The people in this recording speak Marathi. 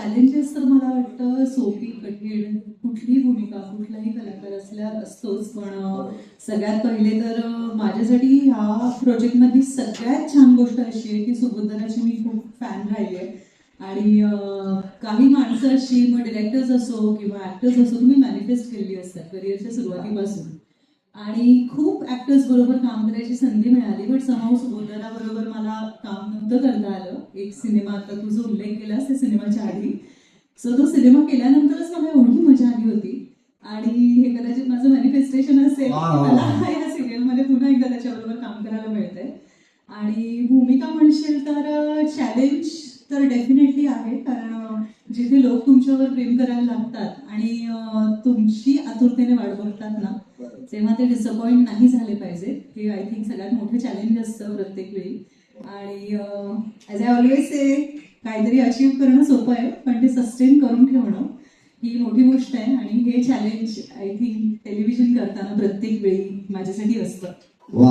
चॅलेंजेस तर मला वाटतं सोपी कठीण कुठलीही भूमिका कुठलाही कलाकार असल्या असतोच. पण सगळ्यात पहिले तर माझ्यासाठी ह्या प्रोजेक्टमधली सगळ्यात छान गोष्ट अशी आहे की सुभद्राची मी खूप फॅन राहिली आहे. आणि काही माणसं अशी मग डिरेक्टर्स असो किंवा ॲक्टर्स असो तुम्ही मॅनिफेस्ट केलेली असतात करिअरच्या सुरुवातीपासून. आणि खूप ऍक्टर्स बरोबर काम करायची संधी मिळाली बट समाव सुबोधना बरोबर मला काम नव्हतं करता आलं. एक सिनेमा आता तू जो उल्लेख केलास त्या सिनेमाच्या आधी. सो तो सिनेमा केल्यानंतरच मला एवढी मजा आली होती. आणि हे कदाचित माझं मॅनिफेस्टेशन असेल मला. या सिरियलमध्ये पुन्हा एकदा त्याच्याबरोबर काम करायला मिळतंय. आणि भूमिका म्हणशील तर चॅलेंज तर डेफिनेटली आहे. कारण जिथे लोक तुमच्यावर प्रेम करायला लागतात आणि तुमची आतुरतेने वाट बघतात ना तेव्हा ते डिसअपॉइंट नाही झाले पाहिजे हे आय थिंक सगळ्यात मोठं चॅलेंज असतं प्रत्येक वेळी. आणि ॲज आय ऑलवेज से काहीतरी अचीव करणं सोपं आहे पण ते सस्टेन करून ठेवणं ही मोठी गोष्ट आहे. आणि हे चॅलेंज आय थिंक टेलिव्हिजन करताना प्रत्येक वेळी माझ्यासाठी असतं.